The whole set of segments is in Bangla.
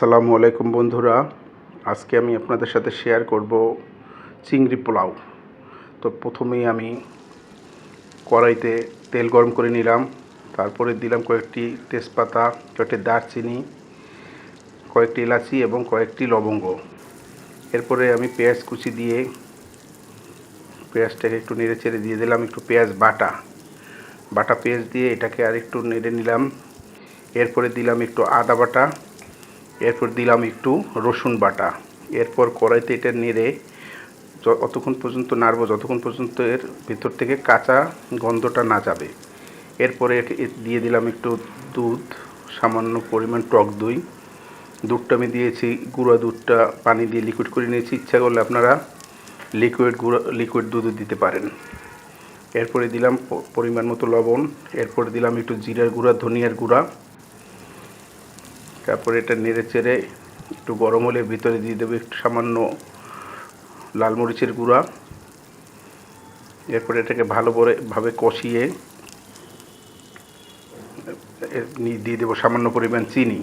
আসসালামু আলাইকুম বন্ধুরা। আজকে আমি আপনাদের সাথে শেয়ার করব চিংড়ি পোলাও। তো প্রথমেই আমি কড়াইতে তেল গরম করে নিলাম। তারপরে দিলাম কয়েকটি তেজপাতা, কয়েকটি দারচিনি, কয়েকটি এলাচি এবং কয়েকটি লবঙ্গ। এরপরে আমি পেঁয়াজ কুচি দিয়ে পেঁয়াজটাকে একটু নেড়ে চেড়ে দিয়ে দিলাম একটু পেঁয়াজ বাটা। বাটা পেঁয়াজ দিয়ে এটাকে আর একটু নেড়ে নিলাম। এরপরে দিলাম একটু আদা বাটা। এরপর দিলাম একটু রসুন বাটা। এরপর কড়াইতে এটা নেড়ে অতক্ষণ পর্যন্ত নাড়ব, যতক্ষণ পর্যন্ত এর ভিতর থেকে কাঁচা গন্ধটা না যাবে। এরপরে দিয়ে দিলাম একটু দুধ, সামান্য পরিমাণ টক দই। দুধটা আমি দিয়েছি, গুঁড়া দুধটা পানি দিয়ে লিকুইড করে নিয়েছি। ইচ্ছা করলে আপনারা লিকুইড গুঁড়া লিকুইড দুধও দিতে পারেন। এরপরে দিলাম পরিমাণ মতো লবণ। এরপরে দিলাম একটু জিরার গুঁড়া, ধনিয়ার গুঁড়া। তারপরে এটা নেড়ে চেড়ে একটু গরম হলে ভিতরে দিয়ে দেবো একটু সামান্য লাল মরিচের গুঁড়া। এরপরে এটাকে ভালো করে ভাবে কষিয়ে দিয়ে দেবো সামান্য পরিমাণ চিনি।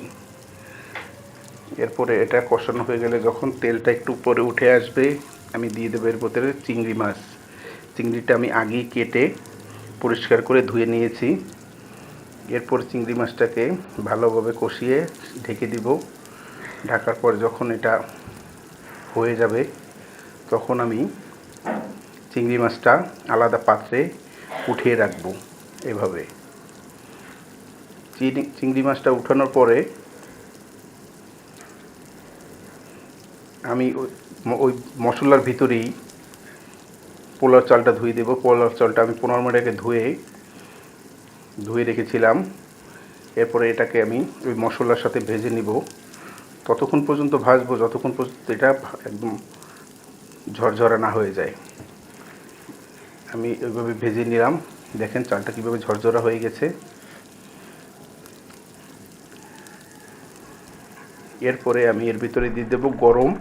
এরপরে এটা কষানো হয়ে গেলে যখন তেলটা একটু উপরে উঠে আসবে, আমি দিয়ে দেবো এর ভিতরে চিংড়ি মাছ। চিংড়িটা আমি আগেই কেটে পরিষ্কার করে ধুয়ে নিয়েছি। এরপর চিংড়ি মাছটাকে ভালোভাবে কষিয়ে ঢেকে দিব। ঢাকার পর যখন এটা হয়ে যাবে, তখন আমি চিংড়ি মাছটা আলাদা পাত্রে উঠিয়ে রাখব এভাবে। চিংড়ি মাছটা উঠানোর পরে আমি ওই মশলার ভিতরেই পোলাও চালটা ধুয়ে দেবো। পোলার চালটা আমি পনেরো মিনিট আগে ধুয়ে ধুয়ে রেখেছিলাম। এরপরে এটাকে আমি ওই মশলার সাথে ভেজে নিব। ততক্ষণ পর্যন্ত ভাজবো, যতক্ষণ পর্যন্ত এটা একদম ঝরঝরা না হয়ে যায়। আমি ওইভাবে ভেজে নিলাম। দেখেন চালটা কীভাবে ঝরঝরা হয়ে গেছে। এরপরে আমি এর ভিতরে দিয়ে দেবো গরম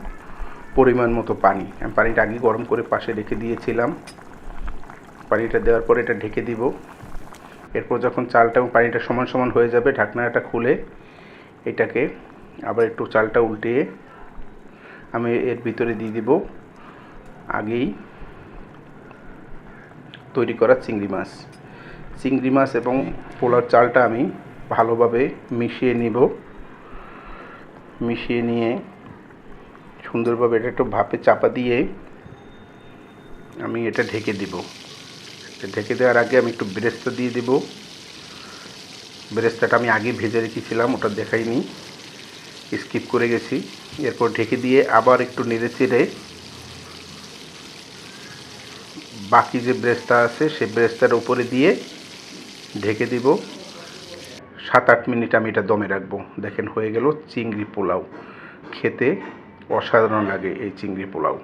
পরিমাণ মতো পানি। আমি পানিটা আগে গরম করে পাশে রেখে দিয়েছিলাম। পানিটা দেওয়ার পরে এটা ঢেকে দিব। এরপর যখন চালটা এবং পানিটা সমান সমান হয়ে যাবে, ঢাকনাটা খুলে এটাকে আবার একটু চালটা উল্টিয়ে আমি এর ভিতরে দিয়ে দিব আগেই তৈরি করা চিংড়ি মাছ। চিংড়ি মাছ এবং পোলার চালটা আমি ভালোভাবে মিশিয়ে নিব। মিশিয়ে নিয়ে সুন্দরভাবে এটা একটু ভাপে চাপা দিয়ে আমি এটা ঢেকে দিব। ঢেকে দেওয়ার আগে আমি একটু বেরেস্তা দিয়ে দেব। বেরেস্তাটা আমি আগে ভেজে রেখেছিলাম, ওটা দেখাইনি। স্কিপ করে গেছি। এরপর ঢেকে দিয়ে আবার একটু নেড়ে চেড়ে বাকি যে ব্রেস্তা আছে, সেই ব্রেস্তার উপরে দিয়ে ঢেকে দিব। সাত আট মিনিট আমি এটা দমে রাখব। দেখেন হয়ে গেল চিংড়ি পোলাও। খেতে অসাধারণ লাগে এই চিংড়ি পোলাও।